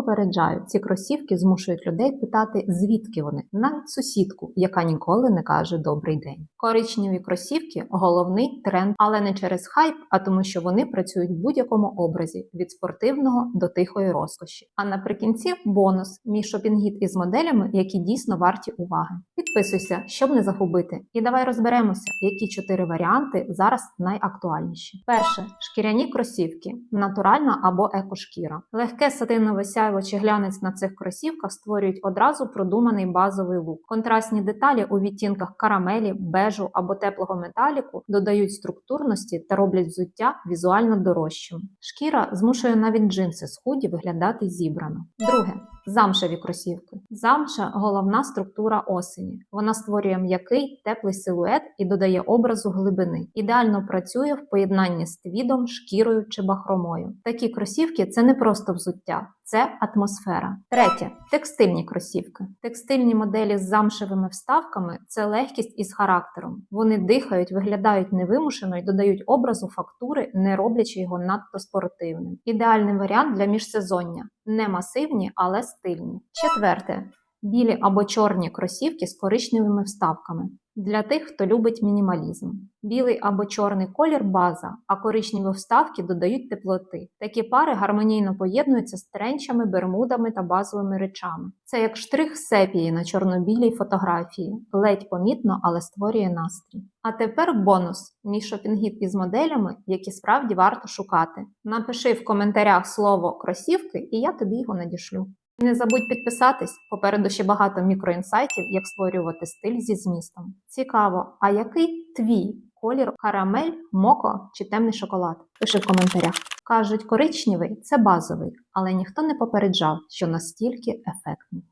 попереджаю, ці кросівки змушують людей питати, звідки вони, навіть сусідку, яка ніколи не каже добрий день. Коричневі кросівки головний тренд, але не через хайп, а тому, що вони працюють в будь-якому образі від спортивного до тихої розкоші. А наприкінці бонус мій шопінгіт із моделями, які дійсно варті уваги. Підписуйся, щоб не загубити. І давай розберемося, які чотири варіанти зараз найактуальніші. Перше шкіряні кросівки, натуральна або екошкіра. Легке сатинове сяйво чи глянець на цих кросівках створюють одразу продуманий базовий лук. Контрастні деталі у відтінках карамелі, бежу або теплого металіку додають структурності та роблять взуття візуально дорожчим. Шкіра змушує навіть джинси з худі виглядати зібрано. Друге замшеві кросівки. Замша головна структура осені. Вона створює м'який, теплий силует і додає образу глибини. Ідеально працює в поєднанні з твідом, шкірою чи бахромою. Такі кросівки це не просто взуття. Це атмосфера. Третє текстильні кросівки. Текстильні моделі з замшевими вставками це легкість із характером. Вони дихають, виглядають невимушено і додають образу фактури, не роблячи його надто спортивним. Ідеальний варіант для міжсезоння. Не масивні, але стильні. Четверте білі або чорні кросівки з коричневими вставками. Для тих, хто любить мінімалізм. Білий або чорний колір база, а коричневі вставки додають теплоти. Такі пари гармонійно поєднуються з тренчами, бермудами та базовими речами. Це як штрих сепії на чорно-білій фотографії, ледь помітно, але створює настрій. А тепер бонус: мій шопінгіт із моделями, які справді варто шукати. Напиши в коментарях слово кросівки, і я тобі його надішлю. Не забудь підписатись, попереду ще багато мікроінсайтів, як створювати стиль зі змістом. Цікаво, а який твій колір карамель, моко чи темний шоколад? Пиши в коментарях. Кажуть, коричневий це базовий, але ніхто не попереджав, що настільки ефектний.